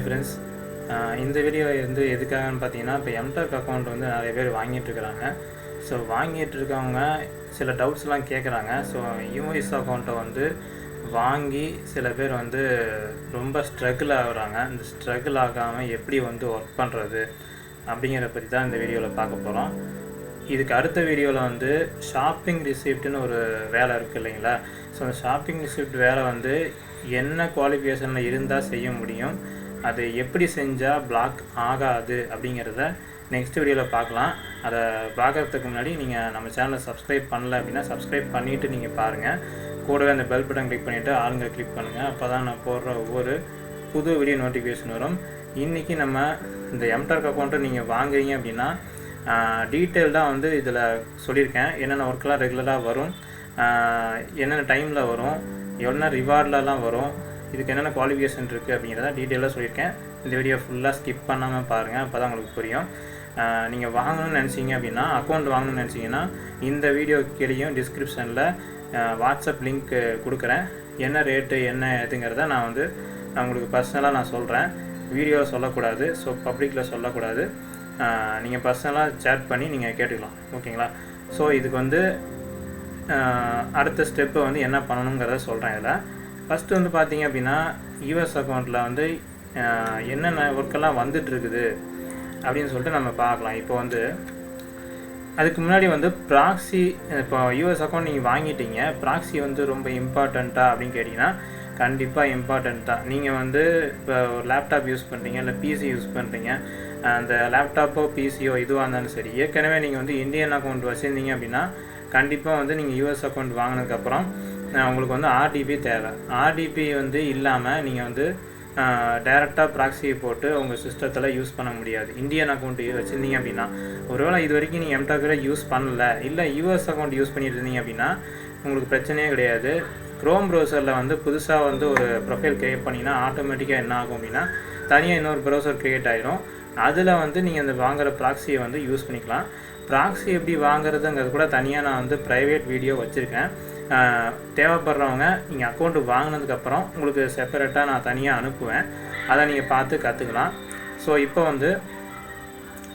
Hi friends இந்த video வந்து எதுக்காகன்னு பார்த்தீங்கன்னா இப்போ எம்டெக் அக்கௌண்ட் வந்து நிறைய பேர் வாங்கிட்டுருக்குறாங்க. ஸோ வாங்கிட்டுருக்கவங்க சில டவுட்ஸ்லாம் கேட்குறாங்க ஸோ யூஎஸ் அக்கௌண்ட்டை வந்து வாங்கி சில பேர் வந்து ரொம்ப ஸ்ட்ரகிள் ஆகுறாங்க. இந்த ஸ்ட்ரகிள் ஆகாமல் எப்படி வந்து ஒர்க் பண்ணுறது அப்படிங்கிறத பற்றி தான் இந்த வீடியோவில் பார்க்க போகிறோம் இதுக்கு அடுத்த வீடியோவில் வந்து ஷாப்பிங் ரிசிப்ட்னு ஒரு வேலை இருக்குது இல்லைங்களா? ஸோ அந்த ஷாப்பிங் ரிசிப்ட் வேலை வந்து என்ன குவாலிஃபிகேஷனில் இருந்தால் செய்ய முடியும்? அது எப்படி செஞ்சால் பிளாக் ஆகாது அப்படிங்கிறத நெக்ஸ்ட் வீடியோவில் பார்க்கலாம். அதை பார்க்குறதுக்கு முன்னாடி நீங்கள் நம்ம சேனலை சப்ஸ்கிரைப் பண்ணல அப்படின்னா சப்ஸ்கிரைப் பண்ணிவிட்டு நீங்கள் பாருங்கள் கூடவே அந்த பெல் பட்டன் கிளிக் பண்ணிவிட்டு ஆளுங்க கிளிக் பண்ணுங்கள் அப்போ தான் நான் போடுற ஒவ்வொரு புது வீடியோ நோட்டிஃபிகேஷன் வரும். இன்றைக்கி நம்ம இந்த எம்டார்க் அக்கௌண்ட்டை நீங்கள் வாங்குறீங்க அப்படின்னா டீட்டெயில்டாக வந்து இதில் சொல்லியிருக்கேன். என்னென்ன ஒர்க்கெலாம் ரெகுலராக வரும் என்னென்ன டைமில் வரும் எவ்வளோ ரிவார்ட்லலாம் வரும் இதுக்கு என்னென்ன குவாலிஃபிகேஷன் இருக்குது அப்படிங்கிறத டீட்டெயிலாக சொல்லியிருக்கேன். இந்த வீடியோ ஃபுல்லாக ஸ்கிப் பண்ணாமல் பாருங்கள் அப்போ தான் உங்களுக்கு புரியும். நீங்கள் வாங்கணும்னு நினச்சிங்க அப்படின்னா அக்கௌண்ட் வாங்கணும்னு நினச்சிங்கன்னா இந்த வீடியோ கீழேயும் டிஸ்கிரிப்ஷனில் வாட்ஸ்அப் லிங்க் கொடுக்குறேன். என்ன ரேட்டு என்ன எதுங்கிறத நான் வந்து நான் உங்களுக்கு பர்சனலாக நான் சொல்கிறேன் வீடியோவில் சொல்லக்கூடாது ஸோ பப்ளிக்கில் சொல்லக்கூடாது. நீங்கள் பர்சனலாக சேட் பண்ணி நீங்கள் கேட்டுக்கலாம். ஓகேங்களா? ஸோ இதுக்கு வந்து அடுத்த ஸ்டெப்பு வந்து என்ன பண்ணணுங்கிறத சொல்கிறேன் இதில். ஃபஸ்ட்டு வந்து பார்த்தீங்க அப்படின்னா யூஎஸ் அக்கௌண்ட்டில் வந்து என்னென்ன ஒர்க்கெல்லாம் வந்துட்டுருக்குது அப்படின்னு சொல்லிட்டு நம்ம பார்க்கலாம். இப்போ வந்து அதுக்கு முன்னாடி வந்து ப்ராக்ஸி இப்போ யூஎஸ் அக்கௌண்ட் நீங்கள் வாங்கிட்டீங்க ப்ராக்ஸி வந்து ரொம்ப இம்பார்ட்டண்ட்டா அப்படின்னு கேட்டிங்கன்னா கண்டிப்பாக இம்பார்ட்டண்ட் தான். நீங்கள் வந்து இப்போ ஒரு லேப்டாப் யூஸ் பண்ணுறீங்க இல்லை பிசி யூஸ் பண்ணுறீங்க அந்த லேப்டாப்போ பிசியோ இதுவாக இருந்தாலும் சரி ஏற்கனவே நீங்கள் வந்து இந்தியன் அக்கௌண்ட் வச்சுருந்தீங்க அப்படின்னா கண்டிப்பாக வந்து நீங்கள் யூஎஸ் அக்கௌண்ட் வாங்கினதுக்கப்புறம் உங்களுக்கு வந்து ஆர்டிபி தேவை. ஆர்டிபி வந்து இல்லாமல் நீங்கள் வந்து டைரெக்டாக ப்ராக்ஸியை போட்டு உங்கள் சிஸ்டத்தில் யூஸ் பண்ண முடியாது. இந்தியன் அக்கௌண்ட் வச்சுருந்தீங்க அப்படின்னா ஒருவேளை இது வரைக்கும் நீங்கள் எம்டாக்கில் யூஸ் பண்ணல இல்லை யூஎஸ் அக்கௌண்ட் யூஸ் பண்ணிட்டு இருந்தீங்க அப்படின்னா உங்களுக்கு பிரச்சனையே கிடையாது. க்ரோம் ப்ரௌசரில் வந்து புதுசாக வந்து ஒரு ப்ரொஃபைல் க்ரியேட் பண்ணிங்கன்னா ஆட்டோமேட்டிக்காக என்ன ஆகும் அப்படின்னா தனியாக இன்னொரு ப்ரௌசர் க்ரியேட் ஆகிடும் அதில் வந்து நீங்கள் அந்த வாங்குகிற ப்ராக்ஸியை வந்து யூஸ் பண்ணிக்கலாம். ப்ராக்ஸி எப்படி வாங்குறதுங்கிறது கூட தனியாக நான் வந்து ப்ரைவேட் வீடியோ வச்சுருக்கேன். தேவைப்படுறவங்க நீங்கள் அக்கௌண்ட்டு வாங்கினதுக்கப்புறம் உங்களுக்கு செப்பரேட்டாக நான் தனியாக அனுப்புவேன். அதை நீங்கள் பார்த்து கற்றுக்கலாம் ஸோ இப்போ வந்து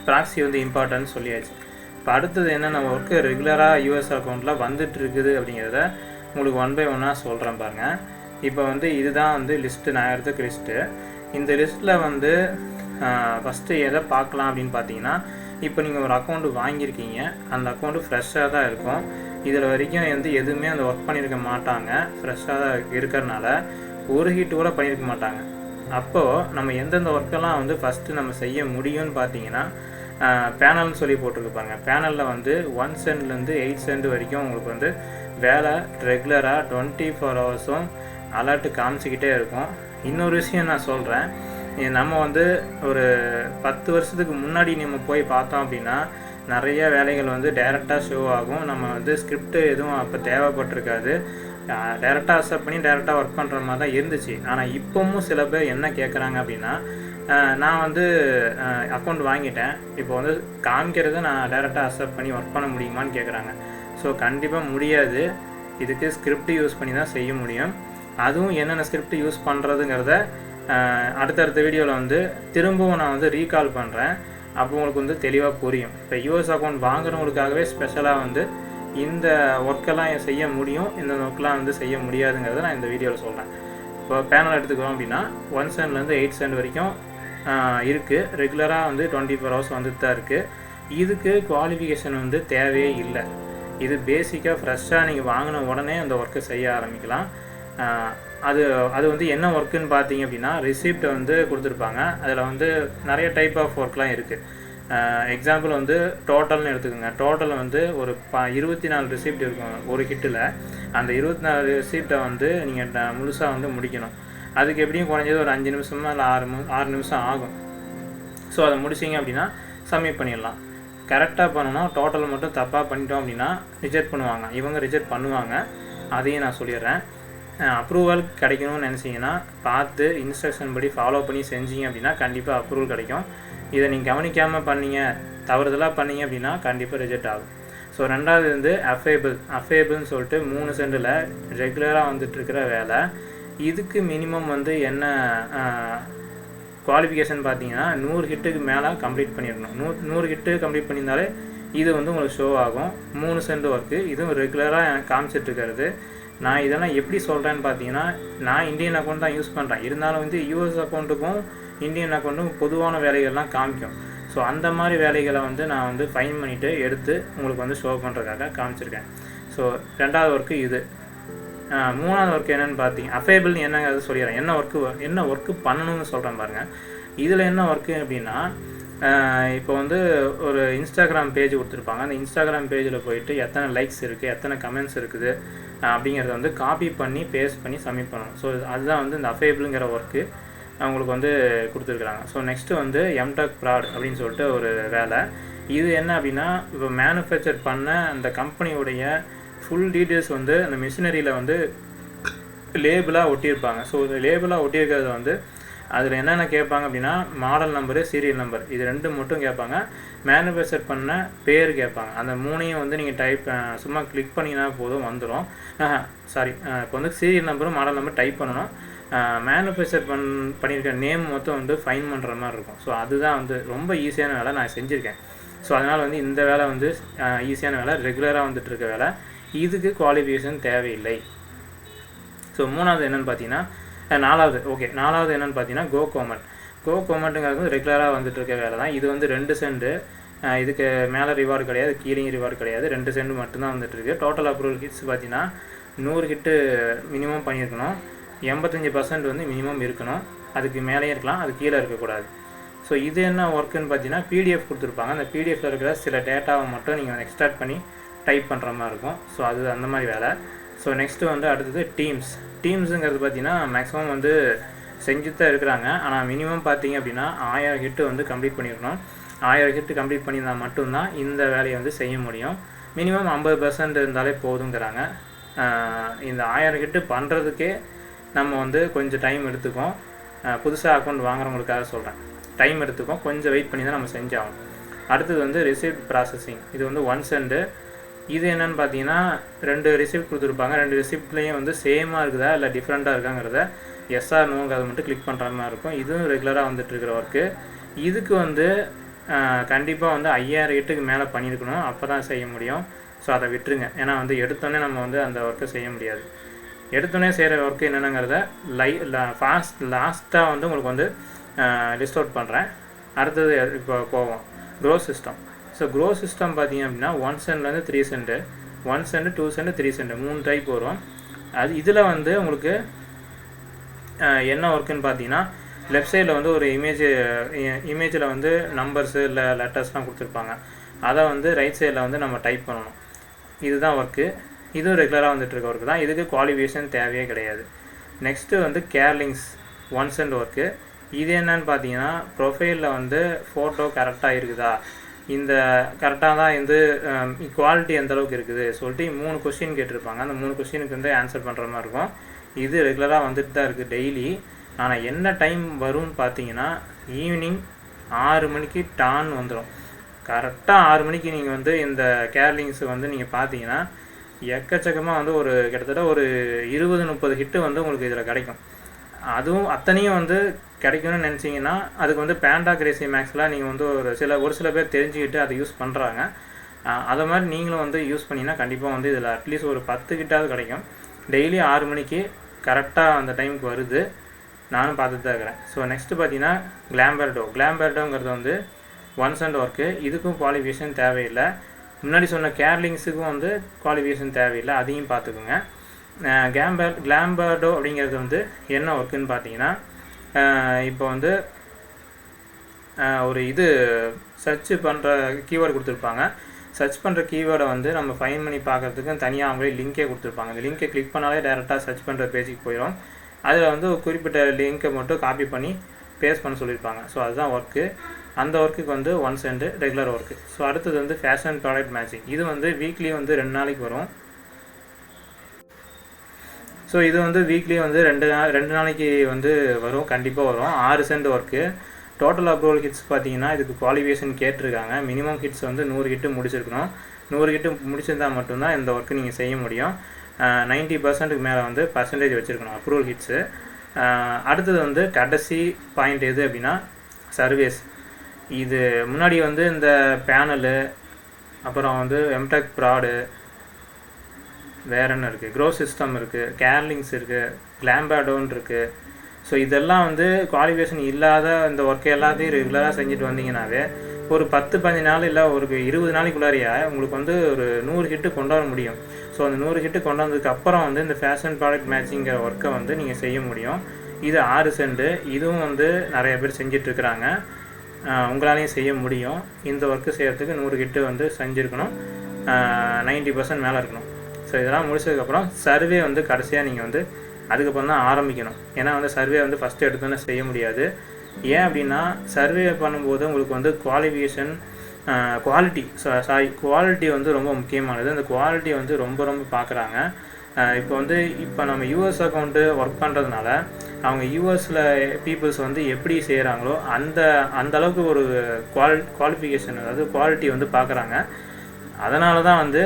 ப்ராக்ஸி வந்து இம்பார்ட்டன்ட் சொல்லியாச்சு. இப்போ அடுத்தது என்னென்ன ஒர்க்கு ரெகுலராக யூஎஸ் அக்கௌண்ட்டில் வந்துட்டு இருக்குது அப்படிங்கிறத உங்களுக்கு ஒன் பை ஒன்னாக சொல்கிறேன் பாருங்கள் இப்போ வந்து இதுதான் வந்து லிஸ்ட்டு நான் எடுத்துக்க லிஸ்ட்டு இந்த லிஸ்ட்டில் வந்து ஃபஸ்ட்டு எதை பார்க்கலாம் அப்படின்னு பார்த்தீங்கன்னா இப்போ நீங்கள் ஒரு அக்கௌண்ட்டு வாங்கியிருக்கீங்க. அந்த அக்கௌண்ட்டு ஃப்ரெஷ்ஷாக தான் இருக்கும். இதில் வரைக்கும் வந்து எதுவுமே அந்த ஒர்க் பண்ணியிருக்க மாட்டாங்க. ஃப்ரெஷ்ஷாக தான் இருக்கிறனால ஒரு ஹீட்டு கூட பண்ணியிருக்க மாட்டாங்க. அப்போது நம்ம எந்தெந்த ஒர்க்கெல்லாம் வந்து ஃபஸ்ட்டு நம்ம செய்ய முடியும்னு பார்த்தீங்கன்னா பேனல்னு சொல்லி போட்டிருக்கு பேனலில் வந்து ஒன் சென்ட்லேருந்து எயிட் சென்ட் வரைக்கும் உங்களுக்கு வந்து வேலை ரெகுலராக டுவெண்ட்டி ஃபோர் ஹவர்ஸும் அலர்ட்டு காமிச்சிக்கிட்டே இருக்கும். இன்னொரு விஷயம் நான் சொல்கிறேன் நம்ம வந்து ஒரு பத்து வருஷத்துக்கு முன்னாடி நம்ம போய் பார்த்தோம் அப்படின்னா நிறைய வேலைகள் வந்து டைரெக்டாக ஷோ ஆகும். நம்ம வந்து ஸ்கிரிப்ட் எதுவும் அப்போ தேவைப்பட்டிருக்காது. டேரெக்டாக அக்செப்ட் பண்ணி டேரெக்டாக ஒர்க் பண்ணுற மாதிரி தான் இருந்துச்சு. ஆனால் இப்போவும் சில பேர் என்ன கேட்குறாங்க அப்படின்னா நான் வந்து அக்கௌண்ட் வாங்கிட்டேன். இப்போ வந்து காமிக்கிறது நான் டேரெக்டாக அக்செப்ட் பண்ணி ஒர்க் பண்ண முடியுமான்னு கேட்குறாங்க ஸோ கண்டிப்பாக முடியாது. இதுக்கு ஸ்கிரிப்ட் யூஸ் பண்ணி தான் செய்ய முடியும். அதுவும் என்னென்ன ஸ்கிரிப்ட் யூஸ் பண்ணுறதுங்கிறத அடுத்தடுத்த வீடியோவில் வந்து திரும்பவும் நான் வந்து ரீகால் பண்ணுறேன் அப்போ உங்களுக்கு வந்து தெளிவாக புரியும். இப்போ யூஎஸ் அக்கௌண்ட் வாங்குறவங்களுக்காகவே ஸ்பெஷலாக வந்து இந்த ஒர்க்கெல்லாம் செய்ய முடியும். இந்த ஒர்க்கெலாம் வந்து செய்ய முடியாதுங்கிறத நான் இந்த வீடியோவில் சொல்கிறேன் இப்போ பேனல் எடுத்துக்கிறோம் அப்படின்னா ஒன் சென்ட்லேருந்து எயிட் சென்ட் வரைக்கும் இருக்குது ரெகுலராக வந்து டுவெண்ட்டி ஃபோர் ஹவர்ஸ் வந்துட்டு தான் இருக்குது இதுக்கு குவாலிஃபிகேஷன் வந்து தேவையே இல்லை. இது பேசிக்காக ஃப்ரெஷ்ஷாக நீங்கள் வாங்கின உடனே அந்த ஒர்க்கை செய்ய ஆரம்பிக்கலாம். அது அது வந்து என்ன ஒர்க்குன்னு பார்த்தீங்க அப்படின்னா ரிசிப்ட் வந்து கொடுத்துருப்பாங்க. அதில் வந்து நிறைய டைப் ஆஃப் ஒர்க்லாம் இருக்குது எக்ஸாம்பிள் வந்து டோட்டல்னு எடுத்துக்கோங்க. டோட்டல் வந்து ஒரு ப இருபத்தி நாலு ரிசிப்ட் இருக்கும் ஒரு கிட்டில் அந்த இருபத்தி நாலு ரிசிப்டை வந்து நீங்கள் முழுசாக வந்து முடிக்கணும். அதுக்கு எப்படியும் குறைஞ்சது ஒரு அஞ்சு நிமிஷமாக இல்லை ஆறு ஆறு நிமிஷம் ஆகும். ஸோ அதை முடிச்சிங்க அப்படின்னா சப்மிட் பண்ணிடலாம். கரெக்டாக பண்ணணும் டோட்டல் மட்டும் தப்பாக பண்ணிட்டோம் அப்படின்னா ரிஜெக்ட் பண்ணுவாங்க. இவங்க ரிஜெக்ட் பண்ணுவாங்க. அதையும் நான் சொல்லிடுறேன். அப்ரூவல் கிடைக்கணும்னு நினச்சிங்கன்னா பார்த்து இன்ஸ்ட்ரக்ஷன் படி ஃபாலோ பண்ணி செஞ்சீங்க அப்படின்னா கண்டிப்பாக அப்ரூவல் கிடைக்கும். இதை நீங்கள் கவனிக்காமல் பண்ணீங்க தவறுதலாக பண்ணீங்க அப்படின்னா கண்டிப்பாக ரிஜெக்ட் ஆகும். ஸோ ரெண்டாவது வந்து அஃபேபிள் அஃபேபிள்னு சொல்லிட்டு மூணு சென்டில் ரெகுலராக வந்துட்டுருக்கிற வேலை. இதுக்கு மினிமம் வந்து என்ன குவாலிஃபிகேஷன் பார்த்தீங்கன்னா நூறு ஹிட்டுக்கு மேலே கம்ப்ளீட் பண்ணிடணும். நூ நூறு ஹிட்டு கம்ப்ளீட் பண்ணியிருந்தாலே இது வந்து உங்களுக்கு ஷோ ஆகும். மூணு சென்ட் ஒர்க்கு இதுவும் ரெகுலராக எனக்கு காமிச்சிட்டு இருக்கிறது நான் இதெல்லாம் எப்படி சொல்கிறேன்னு பார்த்தீங்கன்னா நான் இந்தியன் அக்கௌண்ட் தான் யூஸ் பண்ணுறேன் இருந்தாலும் வந்து யூஎஸ் அக்கௌண்ட்டுக்கும் இந்தியன் அக்கௌண்ட்டுக்கும் பொதுவான வேலைகள்லாம் காமிக்கும். ஸோ அந்த மாதிரி வேலைகளை வந்து நான் வந்து ஃபைன் பண்ணிவிட்டு எடுத்து உங்களுக்கு வந்து ஷோ பண்ணுறதுக்காக காமிச்சிருக்கேன். ஸோ ரெண்டாவது ஒர்க்கு இது. மூணாவது ஒர்க் என்னென்னு பார்த்தீங்க அஃபேபிள் என்னங்கிறது சொல்லிடுறேன். என்ன ஒர்க்கு என்ன ஒர்க்கு பண்ணணும்னு சொல்கிறேன் பாருங்கள் இதில் என்ன ஒர்க்கு அப்படின்னா இப்போ வந்து ஒரு இன்ஸ்டாகிராம் பேஜ் கொடுத்துருப்பாங்க. அந்த இன்ஸ்டாகிராம் பேஜில் போயிட்டு எத்தனை லைக்ஸ் இருக்குது எத்தனை கமெண்ட்ஸ் இருக்குது அப்படிங்கிறத வந்து காப்பி பண்ணி பேஸ்ட் பண்ணி சப்மிட் பண்ணணும். ஸோ அதுதான் வந்து இந்த அஃபேபிளுங்கிற ஒர்க்கு அவங்களுக்கு வந்து கொடுத்துருக்குறாங்க. ஸோ நெக்ஸ்ட்டு வந்து எம்டெக் ப்ராட் அப்படின்னு சொல்லிட்டு ஒரு வேலை. இது என்ன அப்படின்னா இப்போ மேனுஃபேக்சர் பண்ண அந்த கம்பெனியுடைய ஃபுல் டீட்டெயில்ஸ் வந்து அந்த மிஷினரியில் வந்து லேபிளாக ஒட்டியிருப்பாங்க. ஸோ லேபிளாக ஒட்டியிருக்கிறது வந்து அதில் என்னென்ன கேட்பாங்க அப்படின்னா மாடல் நம்பரு சீரியல் நம்பர் இது ரெண்டு மட்டும் கேட்பாங்க. மேனுஃபேக்சர் பண்ண பேர் கேட்பாங்க. அந்த மூணையும் வந்து நீங்கள் டைப் சும்மா கிளிக் பண்ணிங்கன்னா போதும் வந்துடும் சாரி இப்போ வந்து சீரியல் நம்பரும் மாடல் நம்பர் டைப் பண்ணணும். மேனுஃபேக்சர் பண் பண்ணியிருக்க நேம் மொத்தம் வந்து ஃபைன் பண்ணுற மாதிரி இருக்கும். ஸோ அதுதான் வந்து ரொம்ப ஈஸியான வேலை நான் செஞ்சுருக்கேன். ஸோ அதனால் வந்து இந்த வேலை வந்து ஈஸியான வேலை. ரெகுலராக வந்துட்டு இருக்க வேலை. இதுக்கு குவாலிஃபிகேஷன் தேவையில்லை. ஸோ மூணாவது என்னென்னு பார்த்தீங்கன்னா நாலாவது ஓகே நாலாவது என்னென்னு பார்த்தீங்கன்னா கோ கோமெண்ட் கோ கோமெண்ட்டுங்கிறது ரெகுலராக வந்துட்டு இருக்க வேலை தான். இது வந்து ரெண்டு சென்ட் இதுக்கு மேலே ரிவார்டு கிடையாது கீழே ரிவார்டு கிடையாது. ரெண்டு சென்ட் மட்டும்தான் வந்துட்டு இருக்கு. டோட்டல் அப்ரூவல் ஹிட்ஸ் பார்த்தீங்கன்னா நூறு ஹிட்டு மினிமம் பண்ணியிருக்கணும். எண்பத்தஞ்சு பர்சன்ட் வந்து மினிமம் இருக்கணும். அதுக்கு மேலேயும் இருக்கலாம் அது கீழே இருக்கக்கூடாது. ஸோ இது என்ன ஒர்க்குன்னு பார்த்தீங்கன்னா பிடிஎஃப் கொடுத்துருப்பாங்க. அந்த பிடிஎஃப்ல இருக்கிற சில டேட்டாவை மட்டும் நீங்கள் எக்ஸ்ட்ராக்ட் பண்ணி டைப் பண்ணுற மாதிரி இருக்கும். ஸோ அது அந்த மாதிரி வேலை. ஸோ நெக்ஸ்ட்டு வந்து அடுத்தது டீம்ஸ் டீம்ஸுங்கிறது பார்த்தீங்கன்னா மேக்ஸிமம் வந்து செஞ்சுட்டு தான் இருக்கிறாங்க. ஆனால் மினிமம் பார்த்தீங்க அப்படின்னா ஆயிரம் ஹிட்டு வந்து கம்ப்ளீட் பண்ணியிருக்கணும் ஆயிரம் ஹிட்டு கம்ப்ளீட் பண்ணியிருந்தால் மட்டும்தான் இந்த வேலையை வந்து செய்ய முடியும். மினிமம் ஐம்பது பர்சன்ட் இருந்தாலே போதுங்கிறாங்க. இந்த ஆயிரம் ஹிட்டு பண்ணுறதுக்கே நம்ம வந்து கொஞ்சம் டைம் எடுத்துக்கும் புதுசாக அக்கௌண்ட் வாங்குறவங்களுக்காக சொல்கிறேன் டைம் எடுத்துக்கும் கொஞ்சம் வெயிட் பண்ணி தான் நம்ம செஞ்சாகணும். அடுத்தது வந்து ரிசிப்ட் ப்ராசஸிங் இது வந்து ஒன் செண்டு இது என்னன்னு பார்த்தீங்கன்னா ரெண்டு ரிசிப்ட் கொடுத்துருப்பாங்க. ரெண்டு ரிசிப்ட்லேயும் வந்து சேமாக இருக்குதா? இல்லை டிஃப்ரெண்ட்டாக இருக்காங்கிறத எஸ்ஆர் நோங்க அதை மட்டும் கிளிக் பண்ணுற மாதிரி இருக்கும். இதுவும் ரெகுலராக வந்துட்டு இருக்கிற ஒர்க்கு இதுக்கு வந்து கண்டிப்பாக வந்து ஐயாயிரம் எட்டுக்கு மேலே பண்ணியிருக்கணும். அப்போ தான் செய்ய முடியும். ஸோ அதை விட்டுருங்க. ஏன்னா வந்து எடுத்தோடனே நம்ம வந்து அந்த ஒர்க்கை செய்ய முடியாது. எடுத்தோடனே செய்கிற ஒர்க்கு என்னென்னங்கிறத லை ஃபாஸ்ட் லாஸ்ட்டாக வந்து உங்களுக்கு வந்து லிஸ்ட் அவுட் பண்ணுறேன் அடுத்தது இப்போ போவோம். Grow system so grow system பார்த்தீங்க அப்படின்னா one சென்ட்லேருந்து three cent one cent two cent three cent மூணு டைப் வரும். அது இதில் வந்து உங்களுக்கு என்ன ஒர்க்குன்னு பார்த்தீங்கன்னா லெஃப்ட் சைடில் வந்து ஒரு இமேஜ் இமேஜில் வந்து நம்பர்ஸு இல்லை லெட்டர்ஸ்லாம் கொடுத்துருப்பாங்க. அதை வந்து ரைட் சைடில் வந்து நம்ம டைப் பண்ணணும். இதுதான் ஒர்க்கு இதுவும் ரெகுலராக வந்துட்டு இருக்க ஒர்க்கு தான். இதுக்கு குவாலிஃபிகேஷன் தேவையே கிடையாது. நெக்ஸ்ட்டு வந்து கேர்லிங்ஸ் ஒன் சென்ட் ஒர்க்கு இது என்னன்னு பார்த்தீங்கன்னா ப்ரொஃபைலில் வந்து ஃபோட்டோ கரெக்டாக இருக்குதா? இந்த கரெக்டாக தான் வந்து um, குவாலிட்டி எந்த அளவுக்கு இருக்குது சொல்லிட்டு மூணு கொஸ்டின் கேட்டிருப்பாங்க. அந்த மூணு கொஸ்டினுக்கு வந்து ஆன்சர் பண்ணுற மாதிரி இருக்கும். இது ரெகுலராக வந்துட்டு தான் இருக்குது டெய்லி ஆனால் என்ன டைம் வரும்னு பார்த்தீங்கன்னா ஈவினிங் ஆறு மணிக்கு டான் வந்துடும் கரெக்டாக ஆறு மணிக்கு நீங்கள் வந்து இந்த கேர்லிங்ஸ் வந்து நீங்கள் பார்த்தீங்கன்னா எக்கச்சக்கமாக வந்து ஒரு கிட்டத்தட்ட ஒரு இருபது முப்பது ஹிட்டு வந்து உங்களுக்கு இதில் கிடைக்கும். அதுவும் அத்தனையும் வந்து கிடைக்கும்னு நினச்சிங்கன்னா அதுக்கு வந்து பேண்டா கிரேசி மேக்ஸ்லாம் நீங்கள் வந்து ஒரு சில ஒரு சில பேர் தெரிஞ்சுக்கிட்டு அதை யூஸ் பண்ணுறாங்க அதை மாதிரி நீங்களும் வந்து யூஸ் பண்ணிங்கன்னா கண்டிப்பாக வந்து இதில் அட்லீஸ்ட் ஒரு பத்து கிட்டாவது கிடைக்கும். டெய்லி ஆறு மணிக்கு கரெக்டாக அந்த டைமுக்கு வருது. நானும் பார்த்துட்டு தான் இருக்கிறேன். ஸோ நெக்ஸ்ட்டு பார்த்தீங்கன்னா கிளாம்பர்டோ கிளாம்பர்டோங்கிறது வந்து ஒன்ஸ் அண்ட் ஒர்க்கு இதுக்கும் குவாலிஃபிகேஷன் தேவையில்லை. முன்னாடி சொன்ன கேர்லிங்ஸுக்கும் வந்து குவாலிஃபிகேஷன் தேவையில்லை. அதையும் பார்த்துக்குங்க. கேம்பர் கிளாம்பர்டோ அப்படிங்கிறது வந்து என்ன ஒர்க்குன்னு பார்த்தீங்கன்னா இப்போ வந்து ஒரு இது சர்ச் பண்ணுற கீவேர்டு கொடுத்துருப்பாங்க. சர்ச் பண்ணுற கீவேர்டை வந்து நம்ம ஃபைன் பண்ணி பார்க்கறதுக்கு தனியாக அவங்களே லிங்கே கொடுத்துருப்பாங்க. இந்த லிங்கை கிளிக் பண்ணாலே டேரெக்டாக சர்ச் பண்ணுற பேஜுக்கு போயிடும் அதில் வந்து ஒரு குறிப்பிட்ட லிங்கை மட்டும் காப்பி பண்ணி பேஸ்ட் பண்ண சொல்லியிருப்பாங்க. ஸோ அதுதான் ஒர்க்கு அந்த ஒர்க்குக்கு வந்து one cent regular work so அடுத்தது வந்து ஃபேஷன் ப்ராடக்ட் மேட்சிங் இது வந்து வீக்லி வந்து ரெண்டு நாளைக்கு வரும். ஸோ இது வந்து வீக்லி வந்து ரெண்டு நாள் ரெண்டு நாளைக்கு வந்து வரும் கண்டிப்பாக வரும். ஆறு cent work total approval hits பார்த்தீங்கன்னா இதுக்கு குவாலிஃபிகேஷன் கேட்டிருக்காங்க. மினிமம் ஹிட்ஸ் வந்து நூறு ஹிட்டு முடிச்சிருக்கணும். நூறு ஹிட்டு முடிச்சிருந்தா மட்டும்தான் இந்த ஒர்க்கு நீங்கள் செய்ய முடியும். நைன்ட்டி பர்சன்ட்டுக்கு மேலே வந்து பர்சன்டேஜ் வச்சுருக்கணும் அப்ரூவல் ஹிட்ஸு அடுத்தது வந்து கடைசி பாயிண்ட் எது அப்படின்னா சர்வீஸ் இது முன்னாடி வந்து இந்த பேனலு அப்புறம் வந்து எம்டெக் ப்ராடு வேற என்ன இருக்குது க்ரோ சிஸ்டம் இருக்குது கேர்லிங்ஸ் இருக்குது கிளாம்பேடோன் இருக்குது ஸோ இதெல்லாம் வந்து குவாலிஃபிகேஷன் இல்லாத இந்த ஒர்க்கை எல்லாத்தையும் ரெகுலராக செஞ்சுட்டு வந்தீங்கன்னாவே ஒரு பத்து பதினஞ்சு நாள் இல்லை ஒரு இருபது நாளைக்குள்ளாரியா உங்களுக்கு வந்து ஒரு நூறு ஹிட்டு கொண்டு வர முடியும். ஸோ அந்த நூறு ஹிட்டு கொண்டு வந்ததுக்கு அப்புறம் வந்து இந்த ஃபேஷன் ப்ராடக்ட் மேட்சிங்கிற ஒர்க்கை வந்து நீங்கள் செய்ய முடியும். இது ஆறு சென்ட் இதுவும் வந்து நிறைய பேர் செஞ்சுட்டு உங்களாலையும் செய்ய முடியும். இந்த ஒர்க்கு செய்கிறதுக்கு நூறு கிட்டு வந்து செஞ்சுருக்கணும். நைன்ட்டி பர்சன்ட் மேலே இருக்கணும். ஸோ இதெல்லாம் முடிச்சதுக்கப்புறம் சர்வே வந்து கடைசியாக நீங்கள் வந்து அதுக்கப்புறம் தான் ஆரம்பிக்கணும். ஏன்னா வந்து சர்வே வந்து ஃபஸ்ட்டு எடுத்தோன்னே செய்ய முடியாது. ஏன் அப்படின்னா சர்வே பண்ணும்போது உங்களுக்கு வந்து குவாலிஃபிகேஷன் குவாலிட்டி சாரி குவாலிட்டி வந்து ரொம்ப முக்கியமானது. அந்த குவாலிட்டி வந்து ரொம்ப ரொம்ப பார்க்குறாங்க இப்போ வந்து இப்போ நம்ம யூஎஸ் அக்கௌண்ட்டு ஒர்க் பண்ணுறதுனால அவங்க யூஎஸில் பீப்புள்ஸ் வந்து எப்படி செய்கிறாங்களோ அந்த அந்த அளவுக்கு ஒரு குவால் குவாலிஃபிகேஷன் அதாவது குவாலிட்டி வந்து பார்க்குறாங்க அதனால தான் வந்து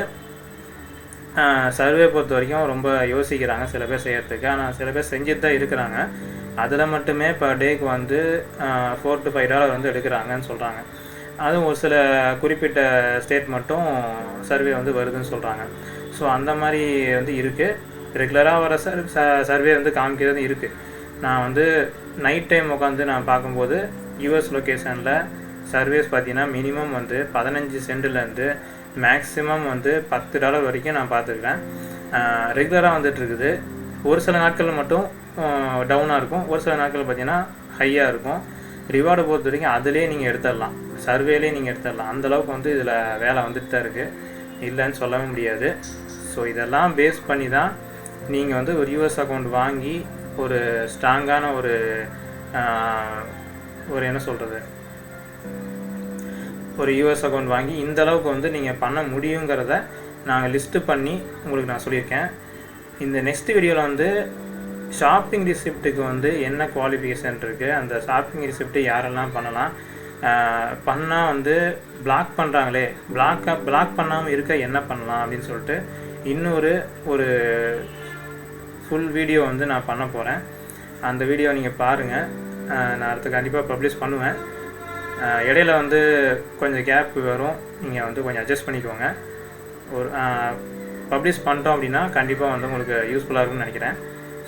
சர்வே பொறுத்த வரைக்கும் ரொம்ப யோசிக்கிறாங்க சில பேர் செய்கிறதுக்கு ஆனால் சில பேர் செஞ்சுட்டு தான் இருக்கிறாங்க. அதில் மட்டுமே பர் டேக்கு வந்து ஃபோர் டு ஃபைவ் டாலர் வந்து எடுக்கிறாங்கன்னு சொல்கிறாங்க அதுவும் ஒரு சில குறிப்பிட்ட ஸ்டேட் மட்டும் சர்வே வந்து வருதுன்னு சொல்கிறாங்க ஸோ அந்த மாதிரி வந்து இருக்குது ரெகுலராக வர சர் சர்வே வந்து காமிக்கிறது இருக்குது நான் வந்து நைட் டைம் உட்காந்து நான் பார்க்கும்போது யூஎஸ் லொக்கேஷனில் சர்வேஸ் பார்த்தீங்கன்னா மினிமம் வந்து பதினஞ்சு சென்ட்லேருந்து மேக்ஸிமம் வந்து பத்து டாலர் வரைக்கும் நான் பார்த்துருக்கேன். ரெகுலராக வந்துட்டுருக்குது. ஒரு சில நாட்கள் மட்டும் டவுனாக இருக்கும். ஒரு சில நாட்கள் பார்த்தீங்கன்னா ஹையாக இருக்கும். ரிவார்டை பொறுத்த வரைக்கும் அதிலே நீங்கள் எடுத்துடலாம். சர்வேலே நீங்கள் எடுத்துடலாம். அந்தளவுக்கு வந்து இதில் வேலை வந்துட்டு தான் இருக்குது இல்லைன்னு சொல்லவே முடியாது. ஸோ இதெல்லாம் பேஸ் பண்ணி தான் நீங்கள் வந்து ஒரு யூஎஸ் அக்கௌண்ட் வாங்கி ஒரு ஸ்ட்ராங்கான ஒரு ஒரு என்ன சொல்கிறது ஒரு யூஎஸ் அக்கௌண்ட் வாங்கி இந்த அளவுக்கு வந்து நீங்கள் பண்ண முடியுங்கிறத நாங்கள் லிஸ்ட்டு பண்ணி உங்களுக்கு நான் சொல்லியிருக்கேன். இந்த நெக்ஸ்ட் வீடியோவில் வந்து ஷாப்பிங் ரிசிப்ட்டுக்கு வந்து என்ன குவாலிஃபிகேஷன் இருக்குது அந்த ஷாப்பிங் ரிசிப்ட்டு யாரெல்லாம் பண்ணலாம் பண்ணால் வந்து பிளாக் பண்ணுறாங்களே பிளாக் பிளாக் பண்ணாமல் இருக்க என்ன பண்ணலாம் அப்படின்னு சொல்லிட்டு இன்னொரு ஒரு ஃபுல் வீடியோ வந்து நான் பண்ண போகிறேன் அந்த வீடியோ நீங்கள் பாருங்கள் நான் அடுத்து கண்டிப்பாக பப்ளிஷ் பண்ணுவேன். இடையில வந்து கொஞ்சம் கேப் வரும். நீங்கள் வந்து கொஞ்சம் அட்ஜஸ்ட் பண்ணிக்கோங்க. ஒரு பப்ளிஷ் பண்ணிட்டோம் அப்படின்னா கண்டிப்பாக வந்து உங்களுக்கு யூஸ்ஃபுல்லாக இருக்கும்னு நினைக்கிறேன்.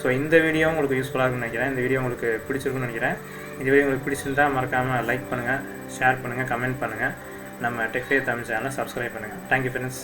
ஸோ இந்த வீடியோ உங்களுக்கு யூஸ்ஃபுல்லாக இருக்கும்னு நினைக்கிறேன். இந்த வீடியோ உங்களுக்கு பிடிச்சிருக்குன்னு நினைக்கிறேன். இந்த வீடியோ உங்களுக்கு பிடிச்சிருந்தா மறக்காமல் லைக் பண்ணுங்கள் ஷேர் பண்ணுங்கள் கமெண்ட் பண்ணுங்கள் நம்ம டெக்ஃபே தமிழ் சேனலை சப்ஸ்கிரைப் பண்ணுங்கள் தேங்க்யூ ஃப்ரெண்ட்ஸ்